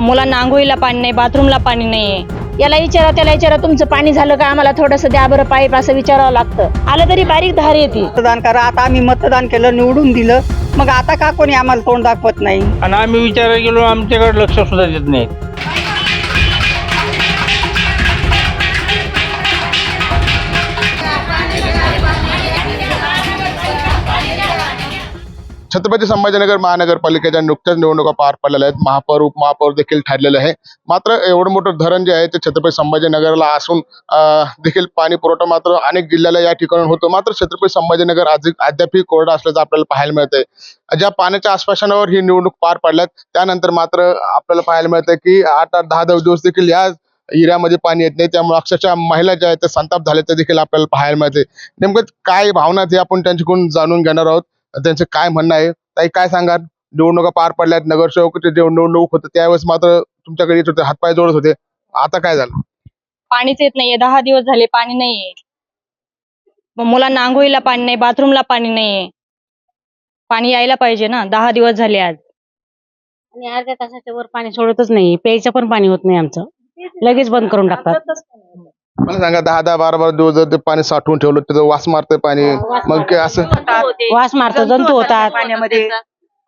मुलांना आंघोळीला पाणी नाही बाथरूमला पाणी नाहीये. याला विचारा त्याला विचारा तुमचं पाणी झालं का? आम्हाला थोडंसं द्या बरं पाईप असं विचारावं लागतं. आलं तरी बारीक धार येते. मतदान करा. आता आम्ही मतदान केलं निवडून दिलं. मग आता का कोणी आम्हाला तोंड दाखवत नाही? आणि आम्ही विचारायला गेलो आमच्याकडे लक्ष सुद्धा देत नाहीत. छत्रपती संभाजीनगर महानगरपालिकेच्या नुकत्याच निवडणुका पार पडलेल्या आहेत. महापौर उपमहापौर देखील ठरलेले आहे. मात्र एवढं मोठं धरण जे आहे ते छत्रपती संभाजीनगरला असून देखील पाणी पुरवठा मात्र अनेक जिल्ह्याला या ठिकाणी होतो. मात्र छत्रपती संभाजीनगर आज अद्यापही कोरडा असल्याचं आपल्याला पाहायला मिळतंय. ज्या पाण्याच्या आश्वासनावर ही निवडणूक पार पडल्यात त्यानंतर मात्र आपल्याला पाहायला मिळतंय की आठ आठ दहा दहा दिवस देखील या हिऱ्यामध्ये पाणी येत नाही. त्यामुळे अक्षरशः महिला ज्या आहेत त्या संताप झाल्याचं देखील आपल्याला पाहायला मिळते नेमकं काय भावना ते हे आपण त्यांच्याकडून जाणून घेणार आहोत. त्यांचं काय म्हणणं आहे? ताई काय सांगा निवडणुका पार पडल्यात नगरसेवकाचे जे निवडणूक होतं त्यावेळेस मात्र तुमच्याकडे येत होते हातपाय जोडत होते. आता काय झालं? पाणीच येत नाहीये. दहा दिवस झाले पाणी नाहीये. मग मुलांना आंघोळीला पाणी नाही बाथरूमला पाणी नाहीये. पाणी यायला पाहिजे ना. दहा दिवस झाले आज. आणि अर्ध्या तासाच्या वर पाणी सोडतच नाही. प्यायचं पण पाणी होत नाही आमचं. लगेच बंद करून टाकतात. मला सांगा दहा दहा बारा बारा दिवस जर ते पाणी साठवून ठेवलं त्याचं वास मारतंय पाणी. मग काय असं वास मारतो जंतू होतात पाण्यामध्ये.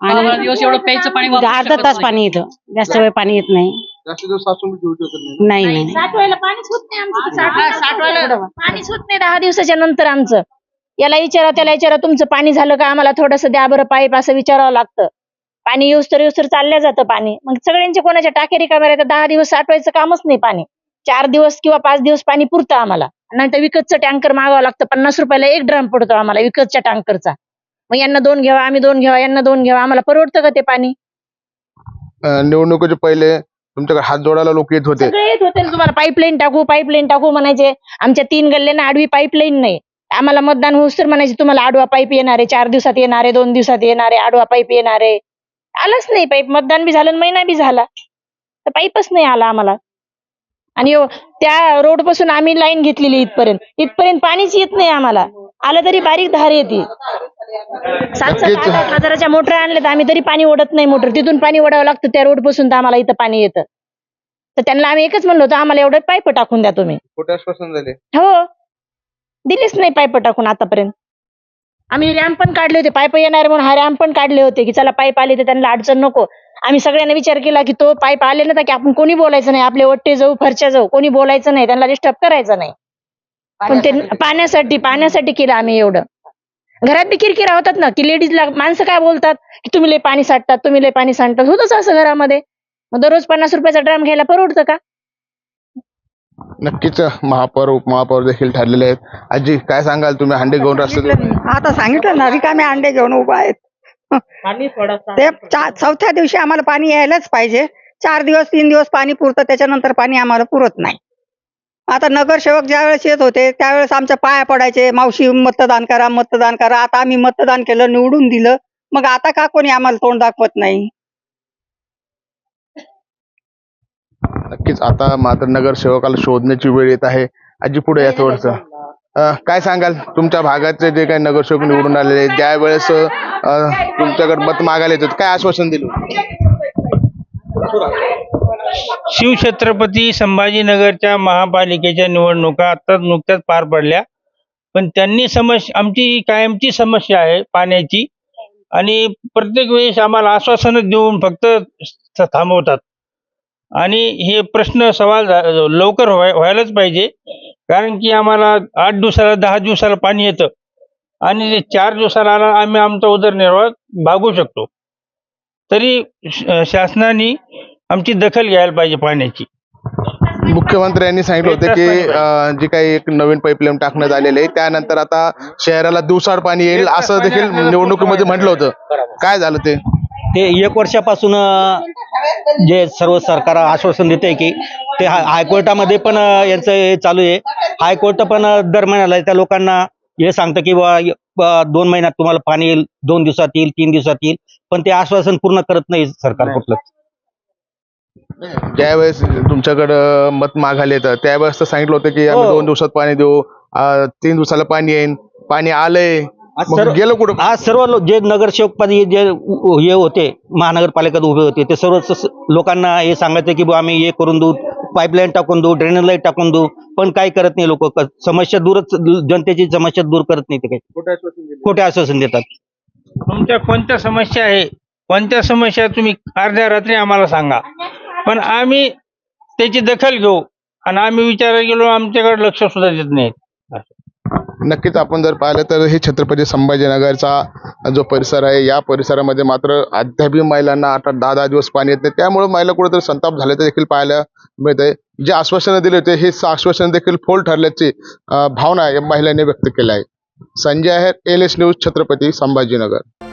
आणि अर्धा तास पाणी येतं. जास्त वेळ पाणी येत नाही. जास्त दिवस साचून ठेवू शकत नाही. नाही नाही साठवायला पाणीच होत नाही आमचं. तर साठवायला पाणीच होत नाही दहा दिवसाच्या नंतर आमचं. याला विचारा त्याला विचारा तुमचं पाणी झालं का? आम्हाला थोडंसं द्या बरं पाईप असं विचारावं लागतं. पाणी येऊस तर येऊस तर चालल्या जातं पाणी. मग सगळ्यांचे कोणाच्या टाकेरी कामाला तर दहा दिवस साठवायचं कामच नाही पाणी. चार दिवस किंवा पाच दिवस पाणी पुरतं आम्हाला. नंतर विकतचं टँकर मागावं लागतं. पन्नास रुपयाला एक ड्रम पडतो आम्हाला विकतच्या टँकरचा. मग यांना दोन घ्यावा आम्ही दोन घ्यावा यांना दोन घ्यावा. आम्हाला परवडतं का ते पाणी? अं, निवडणुकीचे पहिले तुमच्याकडे हात जोडायला लोक येत होते. सगळे येत होते ना तुम्हाला. पाईपलाईन टाकू पाईपलाईन टाकू म्हणायचे. आमच्या तीन गल्ल्यांना आडवी पाईपलाईन नाही. आम्हाला मतदान होऊस तर म्हणायचे तुम्हाला आडवा पाईप येणार आहे चार दिवसात येणार आहे दोन दिवसात येणार आहे आडवा पाईप येणार. आहे आलाच नाही पाईप. मतदान बी झालं आणि महिना बी झाला. तर पाईपच नाही आला आम्हाला. आणि यो- त्या रोडपासून आम्ही लाईन घेतलेली इथपर्यंत. इथपर्यंत पाणीच येत नाही आम्हाला. आलं तरी बारीक धार येते. सात सात नक्कीच. आठ आठ हजाराच्या मोटर आणले तर आम्ही तरी पाणी ओढत नाही मोटर. तिथून पाणी ओढावं लागतं त्या रोडपासून तर आम्हाला इथं पाणी येतं. तर त्यांना आम्ही एकच म्हणलो होतो आम्हाला एवढं पाईप टाकून द्या तुम्ही. खोटे आश्वासन झाले. हो. दिलीच नाही पाईप टाकून आतापर्यंत. आम्ही रॅम्प पण काढले होते पाईप येणार म्हणून हा रॅम्प पण काढले होते की चला पाईप आले तर त्यांना अडचण नको. आम्ही सगळ्यांना विचार केला की तो पाईप आले ना तर की आपण कोणी बोलायचं नाही? आपले वट्टे जाऊ फरच्या जाऊ कोणी बोलायचं नाही त्यांना डिस्टर्ब करायचं नाही. पण ते पाण्यासाठी. पाण्यासाठी केलं आम्ही एवढं. घरात बी किरकिरा होतात ना की लेडीजला माणसं काय बोलतात? की तुम्ही लय पाणी साठतात तुम्ही लय पाणी सांडतात होतच असं घरामध्ये. मग दररोज पन्नास रुपयाचा ड्रम घ्यायला परवडतं का? नक्कीच महापौर उपमहापौर देखील ठरलेले आहेत. आजी काय सांगाल? तुम्ही हंडे घेऊन रस्ते आता सांगितलं ना रिकामे अंडे घेऊन उभा आहेत. ते चा- चौथ्या दिवशी आम्हाला पाणी यायलाच पाहिजे. चार दिवस तीन दिवस पाणी पुरतं त्याच्यानंतर पाणी आम्हाला पुरत नाही. आता नगरसेवक ज्यावेळेस येत होते त्यावेळेस आमच्या पाया पडायचे मावशी मतदान करा मतदान करा आता आम्ही मतदान केलं निवडून दिलं. मग आता का कोणी आम्हाला तोंड दाखवत नाही? नक्कीच. आता मात्र नगरसेवकाला शोधण्याची वेळ येत आहे. आजी पुढे या थोडस. काय सांगाल? तुमच्या भागाचे जे काही नगरसेवक निवडून आलेले ज्या वेळेस तुमच्याकडे मत मागायला येतात काय आश्वासन दिलं? शिवछत्रपती संभाजीनगरच्या महापालिकेच्या निवडणुका आता नुकत्याच पार पडल्या. पण त्यांनी समस्या आमची कायमची समस्या आहे पाण्याची. आणि प्रत्येक वेळेस आम्हाला आश्वासनं देऊन फक्त थांबवतात. आणि हे प्रश्न सवाल झा- लवकर व्हायलाच पाहिजे. कारण की आम्हाला आठ दिवसाला दहा दिवसाला पाणी येतं. आणि ते चार दिवसाला आला आम्ही आमचा उदरनिर्वाह भागू शकतो. तरी शासनाने आमची दखल घ्यायला पाहिजे पाण्याची. मुख्यमंत्र्यांनी सांगितलं होतं की जी काही एक नवीन पाईपलाईन टाकण्यात आलेली आहे त्यानंतर आता शहराला दिवसाड पाणी येईल असं देखील निवडणुकीमध्ये म्हटलं होतं. काय झालं ते? ते एक वर्षापासून जे सर्व सरकार आश्वासन देते की ते हायकोर्टामध्ये पण यांचं हे चालू आहे. हायकोर्ट पण दर महिन्याला त्या लोकांना हे सांगतं की बा दोन महिन्यात तुम्हाला पाणी येईल दोन दिवसात येईल तीन दिवसात येईल पण ते आश्वासन पूर्ण करत नाही सरकार कुठलं ज्यावेळेस तुमच्याकडं मत मागायला येतं त्यावेळेस तर सांगितलं होतं की आम्ही हो. दोन दिवसात पाणी देऊ तीन दिवसाला पाणी येईल पाणी आलंय गेलं कुठं? आज सर्व जे नगरसेवक पदी जे हे होते महानगरपालिकेत उभे होते ते सर्व लोकांना हे सांगायचे की बुवा आम्ही हे करून देऊ पाईपलाईन टाकून देऊ ड्रेनेज लाईन टाकून देऊ. पण काही करत नाही लोक? समस्या दूरच जनतेची समस्या दूर करत नाही ते काही. खोटं आश्वासन दिलं. खोटे आश्वासन देतात. तुमच्या कोणत्या समस्या आहे? कोणत्या समस्या तुम्ही अर्ध्या रात्री आम्हाला सांगा. पण आम्ही त्याची दखल घेऊ आणि आम्ही विचारायला गेलो आमच्याकडे लक्ष सुद्धा देत नाहीत. नक्कीच आपण जर पाहिलं तर हे छत्रपती संभाजीनगरचा जो परिसर आहे या परिसरामध्ये मात्र अद्यापही महिलांना आठ दहा दहा दिवस पाणी येत नाही. त्यामुळे महिला कुठेतरी संताप झाल्याचं देखील पाहायला मिळत आहे जे आश्वासनं दिले होते हे आश्वासन देखील फोल ठरल्याची भावना या महिलांनी व्यक्त केली आहे संजय आहे L S news Chhatrapati Sambhajinagar.